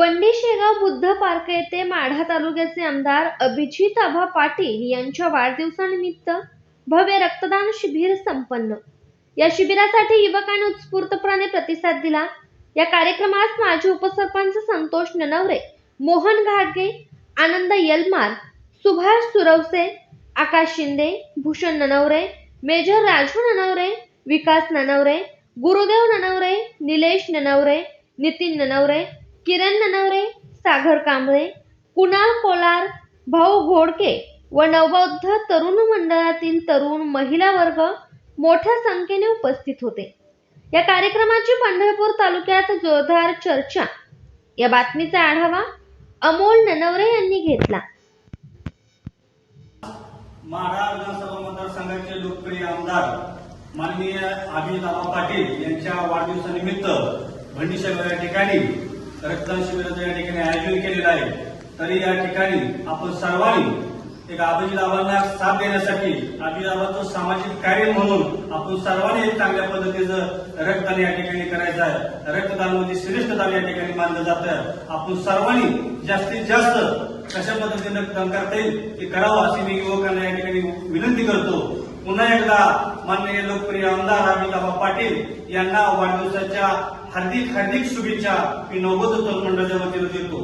बंडी Shegaon Buddha park येथे माढा तालुक्याचे आमदार अभिजित आभा पाटील यांच्या वाढदिवसानिमित्त भव्य रक्तदान शिबिर संपन्न. या शिबिरासाठी युवकांनी उत्स्फूर्तपणे प्रतिसाद दिला. या कार्यक्रमास माजी उपसरपंच संतोष ननवरे मोहन घाटगे आनंद यलमार सुभाष सुरवसे आकाश शिंदे भूषण ननवरे मेजर राजू ननवरे विकास ननवरे गुरुदेव ननवरे निलेश ननवरे नितीन ननवरे किरण ननवरे सागर कांबळे कुणाल कोलार भाऊ घोडके व नवबौद्ध तरुण मंडळातील तरुण महिला वर्ग मोठ्या संख्येने उपस्थित होते. या कार्यक्रमाची पंढरपूर तालुक्यात जोरदार चर्चा. या बातमीचा आढावा अमोल ननवरे यांनी घेतला. माढा विधानसभा मतदारसंघाचे लोकप्रिय आमदार माननीय अभिजितराव पाटील यांच्या वाढदिवसानिमित्त भंडीशेगाव या ठिकाणी रक्तदान शिबिराचं या ठिकाणी आयोजन केलेलं आहे. तरी या ठिकाणी आपण सर्वांनी एक अभिजिताबांना साथ देण्यासाठी अभिजिताबाचं सामाजिक कार्य म्हणून आपण सर्वांनी एक चांगल्या पद्धतीचं रक्तदान या ठिकाणी करायचं आहे. रक्तदान म्हणजे श्रेष्ठ दान या ठिकाणी मानलं जातं आपण सर्वांनी जास्तीत जास्त कशा पद्धतीनं रक्तदान करता येईल ते करावं अशी मी युवकांना या ठिकाणी विनंती करतो. पुन्हा एकदा माननीय लोकप्रिय आमदार अमिताभ पाटील यांना वाढदिवसाच्या हार्दिक हार्दिक शुभेच्छा मी नवबोध तरुण मंडळाच्या वतीनं देतो.